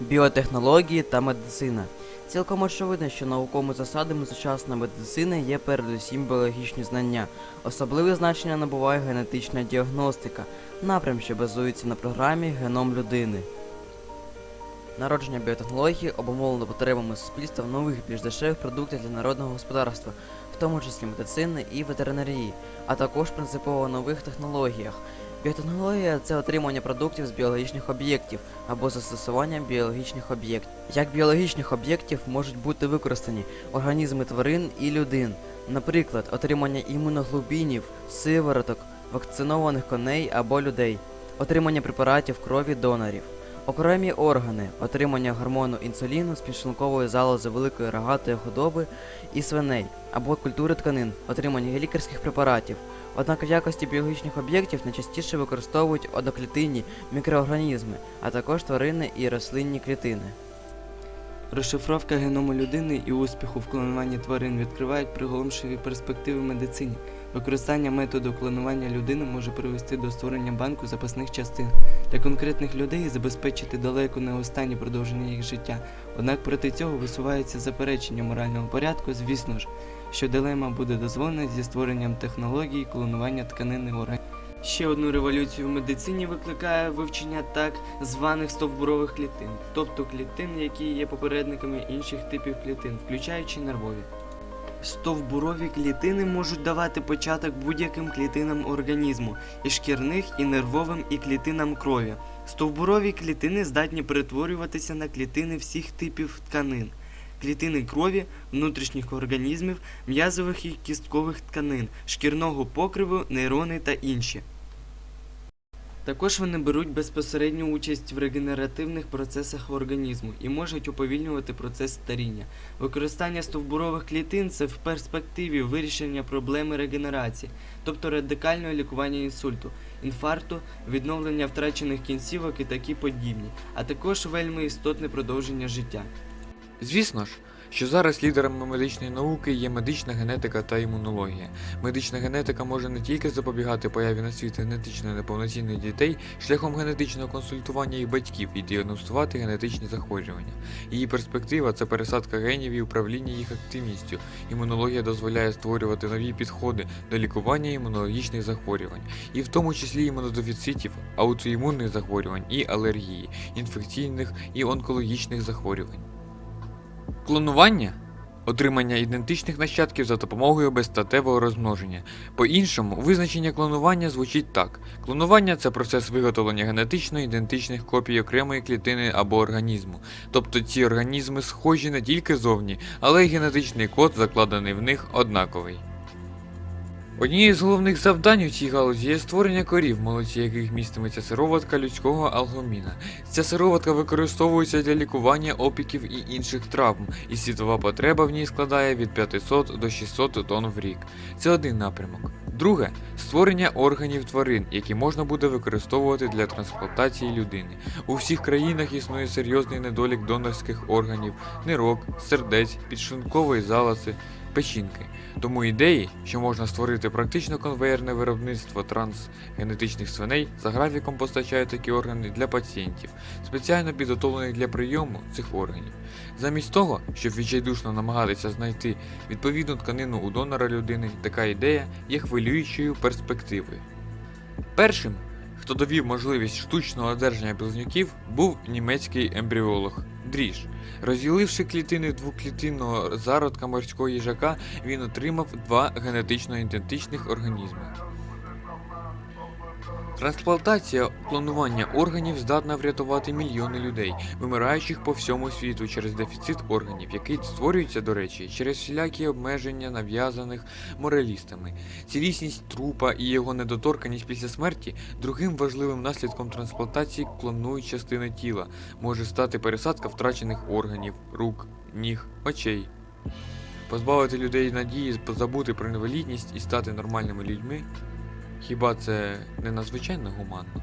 біотехнології та медицина. Цілком очевидно, що науковими засадами сучасної медицини є передусім біологічні знання. Особливе значення набуває генетична діагностика, напрям, що базується на програмі Геном людини. Народження біотехнології обумовлено потребами суспільства в нових більш дешевих продуктів для народного господарства, в тому числі медицини і ветеринарії, а також принципово нових технологіях. Біотехнологія це отримання продуктів з біологічних об'єктів або застосування біологічних об'єктів. Як біологічних об'єктів можуть бути використані організми тварин і людин, наприклад, отримання імуноглобінів, сивороток, вакцинованих коней або людей, отримання препаратів крові донорів. Окремі органи отримання гормону інсуліну з підшлункової залози великої рогатої худоби і свиней або культури тканин, отримання лікарських препаратів. Однак в якості біологічних об'єктів найчастіше використовують одноклітинні мікроорганізми, а також тварини і рослинні клітини. Розшифровка геному людини і успіху в клонуванні тварин відкривають приголомшливі перспективи медицині. Використання методу клонування людини може привести до створення банку запасних частин для конкретних людей і забезпечити далеко не останнє продовження їх життя. Однак проти цього висувається заперечення морального порядку, звісно ж, що дилема буде дозволена зі створенням технологій клонування тканин і органів. Ще одну революцію в медицині викликає вивчення так званих стовбурових клітин, тобто клітин, які є попередниками інших типів клітин, включаючи нервові. Стовбурові клітини можуть давати початок будь-яким клітинам організму, і шкірних, і нервовим, і клітинам крові. Стовбурові клітини здатні перетворюватися на клітини всіх типів тканин, клітини крові, внутрішніх організмів, м'язових і кісткових тканин, шкірного покриву, нейрони та інші. Також вони беруть безпосередню участь в регенеративних процесах організму і можуть уповільнювати процес старіння. Використання стовбурових клітин це в перспективі вирішення проблеми регенерації, тобто радикального лікування інсульту, інфаркту, відновлення втрачених кінцівок і такі подібні, а також вельми істотне продовження життя. Звісно ж, що зараз лідерами медичної науки є медична генетика та імунологія. Медична генетика може не тільки запобігати появі на світ генетично неповноцінних дітей шляхом генетичного консультування їх батьків і діагностувати генетичні захворювання. Її перспектива це пересадка генів і управління їх активністю. Імунологія дозволяє створювати нові підходи до лікування імунологічних захворювань, і в тому числі імунодефіцитів, аутоімунних захворювань і алергії, інфекційних і онкологічних захворювань. Клонування отримання ідентичних нащадків за допомогою безстатевого розмноження. По-іншому, визначення клонування звучить так: клонування це процес виготовлення генетично ідентичних копій окремої клітини або організму. Тобто ці організми схожі не тільки зовні, але й генетичний код, закладений в них, однаковий. Однією з головних завдань у цій галузі є створення корів, молоці яких містиметься сироватка людського алгоміна. Ця сироватка використовується для лікування опіків і інших травм, і світова потреба в ній складає від 500 до 600 тонн в рік. Це один напрямок. Друге створення органів тварин, які можна буде використовувати для трансплантації людини. У всіх країнах існує серйозний недолік донорських органів, нирок, сердець, підшлункової залози, печінки. Тому ідеї, що можна створити практично конвеєрне виробництво трансгенетичних свиней, за графіком постачають такі органи для пацієнтів, спеціально підготовлених для прийому цих органів. Замість того, щоб відчайдушно намагатися знайти відповідну тканину у донора людини, така ідея є хвилюючою перспективою. Першим, хто довів можливість штучного одержання близнюків, був німецький ембріолог Дріж. Розділивши клітини двоклітинного зародка морського їжака, він отримав два генетично ідентичних організми. Трансплантація клонування органів здатна врятувати мільйони людей, вимираючих по всьому світу через дефіцит органів, який створюється, до речі, через всілякі обмеження, нав'язаних моралістами. Цілісність трупа і його недоторканість після смерті другим важливим наслідком трансплантації клонують частини тіла може стати пересадка втрачених органів, рук, ніг, очей. Позбавити людей надії позабути про інвалідність і стати нормальними людьми. Хіба це не надзвичайно гуманно?